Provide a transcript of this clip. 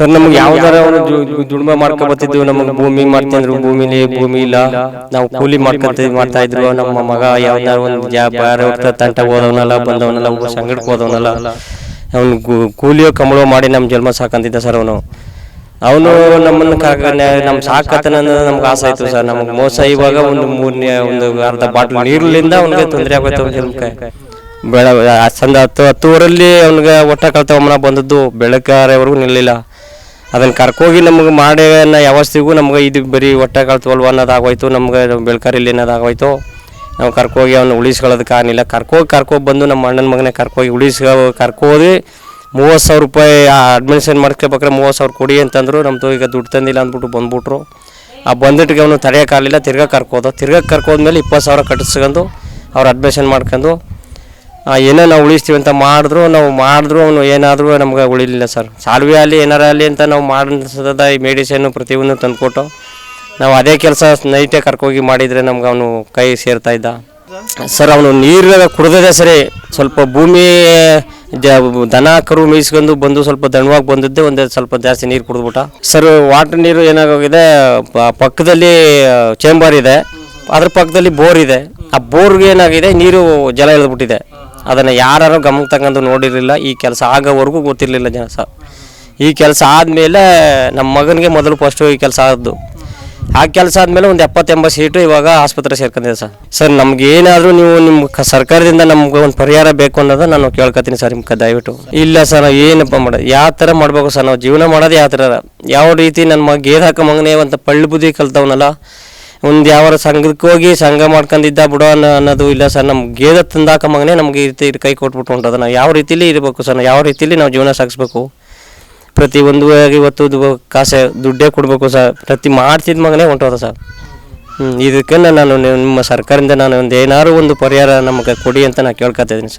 Sir ನಮ್ಗೆ ಯಾವ್ದಾರ ಒಂದು ದುಡಿಮೆ ಮಾಡ್ಕೊ ಬರ್ತಿದ್ವಿ ನಮಗೆ ಭೂಮಿ ಮಾಡ್ತಿದ್ರು ಭೂಮಿಲಿ ಭೂಮಿ ಇಲ್ಲ ನಾವು ಕೂಲಿ ಮಾಡ್ಕೊಂತ ಮಾಡ್ತಾ ಇದ್ರು ನಮ್ಮ ಮಗ ಯಾವ್ದಾರ ಒಂದು ಬೇರೆ ತಂಟ ಹೋದವನಲ್ಲ ಬಂದವನಲ್ಲ ಒಬ್ಬ ಸಂಗಡಕ್ಕೆ ಹೋದವನಲ್ಲ ಅವ್ನು ಕೂಲಿಯೋ ಕಂಬಳೋ ಮಾಡಿ ನಮ್ಮ ಜನ್ಮ ಸಾಕಂತಿದ್ದ ಸರ್ ಅವನು. ಅವನು ನಮ್ಮನ್ನ ಕಾಕ ನಮ್ಮ ಸಾಕತನ ನಮ್ಗೆ ಆಸೆ ಆಯ್ತು ಸರ್. ನಮ್ಗೆ ಮೋಸ ಇವಾಗ ಒಂದು ಮೂರನೇ ಒಂದು ಅರ್ಧ ಬಾಟ್ಲ್ ನೀರ್ಲಿಂದ ಅವ್ನಿಗೆ ತೊಂದರೆ ಆಗುತ್ತೆ ಅವ್ನ ಜನ್ಮಕ್ಕೆ ಬೆಳ ಸಂದ ಹತ್ತು ಹತ್ತುವರಲ್ಲಿ ಅವ್ನಿಗೆ ಒಟ್ಟ ಕಳ್ತವಮ್ಮನ ಬಂದದ್ದು ಬೆಳಕಾರೆವರೆಗೂ ನಿಲ್ಲಿಲ್ಲ ಅದನ್ನು ಕರ್ಕೋಗಿ ನಮಗೆ ಮಾಡೇ ಅನ್ನೋ ವ್ಯವಸ್ಥೆಗೂ ನಮ್ಗೆ ಇದು ಬರೀ ಹೊಟ್ಟೆ ಕಳ್ತವಲ್ವ ಅನ್ನೋದಾಗೋಯ್ತು, ನಮ್ಗೆ ಬೆಳ್ಕಾರಿಲ್ಲಿ ಅನ್ನೋದಾಗೋಯ್ತು. ನಾವು ಕರ್ಕೋಗಿ ಅವ್ನು ಉಳಿಸ್ಕೊಳ್ಳೋದಕ್ಕೆ ಆಗಲಿಲ್ಲ ಕರ್ಕೋಗಿ ಕರ್ಕೋಗಿ ಬಂದು ನಮ್ಮ ಅಣ್ಣನ ಮಗನೇ ಕರ್ಕೋಗಿ ಉಳಿಸ್ಕೊ, ಕರ್ಕೋದು ಮೂವತ್ತು ಸಾವಿರ ರೂಪಾಯಿ ಅಡ್ಮಿಷನ್ ಮಾಡ್ಕೋಬೇಕಾದ್ರೆ ಮೂವತ್ತು ಸಾವಿರ ಕೊಡಿ ಅಂತಂದರು ನಮ್ಮದು ಈಗ ದುಡ್ಡು ತಂದಿಲ್ಲ ಅಂದ್ಬಿಟ್ಟು ಬಂದ್ಬಿಟ್ರು. ಆ ಬಂದಿಟ್ಟಿಗೆ ಅವನು ತಡೆಯೋಕ್ಕಾಗಲಿಲ್ಲ ತಿರ್ಗಾ ಕರ್ಕೋದು. ತಿರ್ಗಾ ಕರ್ಕೋದ್ಮೇಲೆ ಇಪ್ಪತ್ತು ಸಾವಿರ ಕಟ್ಟಿಸ್ಕೊಂಡು ಅವ್ರು ಅಡ್ಮಿಷನ್ ಮಾಡ್ಕೊಂಡು ಏನೋ ನಾವು ಉಳಿಸ್ತೀವಿ ಅಂತ ಮಾಡಿದ್ರು, ನಾವು ಮಾಡಿದ್ರು, ಅವನು ಏನಾದರೂ ನಮ್ಗೆ ಉಳಿಲಿಲ್ಲ ಸರ್. ಸಾಲ್ವೆ ಆಗಲಿ, ಏನಾರ ಆಗಲಿ ಅಂತ ನಾವು ಮಾಡಿಸದ ಈ ಮೆಡಿಸಿನ್ನು ಪ್ರತಿಯೊಂದು ತಂದುಕೊಟ್ಟು, ನಾವು ಅದೇ ಕೆಲಸ ನೈಟೇ ಕರ್ಕೋಗಿ ಮಾಡಿದರೆ ನಮ್ಗೆ ಅವನು ಕೈ ಸೇರ್ತಾ ಇದ್ದ. ಸರ್, ಅವನು ನೀರು ಕುಡ್ದದೆ ಸರಿ, ಸ್ವಲ್ಪ ಭೂಮಿ ದನ, ಕರು ಮೇಯಿಸ್ಕೊಂಡು ಬಂದು ಸ್ವಲ್ಪ ದಣವಾಗಿ ಬಂದಿದ್ದೆ, ಒಂದೇ ಸ್ವಲ್ಪ ಜಾಸ್ತಿ ನೀರು ಕುಡಿದ್ಬಿಟ್ಟ. ಸರ್, ವಾಟರ್ ನೀರು ಏನಾಗೋಗಿದೆ ಪಕ್ಕದಲ್ಲಿ ಚೇಂಬರ್ ಇದೆ. ಅದ್ರ ಪಕ್ಕದಲ್ಲಿ ಬೋರ್ ಇದೆ. ಆ ಬೋರ್ಗೆ ಏನಾಗಿದೆ, ನೀರು ಜಲ ಇಳಿದ್ಬಿಟ್ಟಿದೆ. ಅದನ್ನು ಯಾರು ಗಮನಕ್ಕೆ ತಗೊಂಡು ನೋಡಿರಲಿಲ್ಲ. ಈ ಕೆಲಸ ಆಗೋವರೆಗೂ ಗೊತ್ತಿರಲಿಲ್ಲ ಜನ ಸಹ ಈ ಕೆಲಸ ಆದಮೇಲೆ ನಮ್ಮ ಮಗನಿಗೆ ಮೊದಲು ಫಸ್ಟು ಈ ಕೆಲಸ ಆದದ್ದು ಆ ಕೆಲಸ ಆದಮೇಲೆ ಒಂದು ಎಪ್ಪತ್ತೆಂಬತ್ತು ಸೀಟು ಇವಾಗ ಆಸ್ಪತ್ರೆ ಸೇರ್ಕೊಂಡಿದೆ ಸರ್. ಸರ್, ನಮ್ಗೆ ಏನಾದರೂ ನೀವು ನಿಮ್ಮ ಸರ್ಕಾರದಿಂದ ನಮ್ಗೆ ಒಂದು ಪರಿಹಾರ ಬೇಕು ಅನ್ನೋದು ನಾನು ಕೇಳ್ಕೊತೀನಿ ಸರ್ ನಿಮ್ಗೆ ದಯವಿಟ್ಟು. ಇಲ್ಲ ಸರ್, ನಾವು ಏನಪ್ಪ ಮಾಡೋದು ಯಾವ ಥರ ಮಾಡಬೇಕು ಸರ್ ನಾವು? ಜೀವನ ಮಾಡೋದು ಯಾವ ಥರ? ಯಾವ ರೀತಿ ನನ್ನ ಮಗ ಮಗನೇ ಅಂತ ಪಳ್ಳು ಬುದ್ಧಿ ಕಲ್ತವನಲ್ಲ? ಒಂದು ಯಾವ ಸಂಘಕ್ಕೆ ಹೋಗಿ ಸಂಘ ಮಾಡ್ಕೊಂಡಿದ್ದ ಬಿಡೋ ಅನ್ನೋ ಅನ್ನೋದು ಇಲ್ಲ ಸರ್. ನಮ್ಮ ಗೇದ ತಂದಾಕ ಮಗನೇ ನಮಗೆ ಈ ರೀತಿ ಕೈ ಕೊಟ್ಬಿಟ್ಟು ಹೊಂಟದ ನಾವು ಯಾವ ರೀತಿಲಿ ಇರಬೇಕು ಸರ್? ಯಾವ ರೀತಿಲಿ ನಾವು ಜೀವನ ಸಾಗಿಸ್ಬೇಕು? ಪ್ರತಿ ಒಂದು ಇವತ್ತು ಕಾಸೆ ದುಡ್ಡೇ ಕೊಡಬೇಕು ಸರ್. ಪ್ರತಿ ಮಾಡ್ತಿದ್ದ ಮಗನೇ ಹೊಂಟೋದ ಸರ್. ಹ್ಞೂ ಇದಕ್ಕೆ ನಾನು ನಿಮ್ಮ ಸರ್ಕಾರದಿಂದ ನಾನು ಒಂದು ಏನಾದ್ರು ಒಂದು ಪರಿಹಾರ ನಮಗೆ ಕೊಡಿ ಅಂತ ನಾನು ಕೇಳ್ಕೊತಿದ್ದೀನಿ ಸರ್.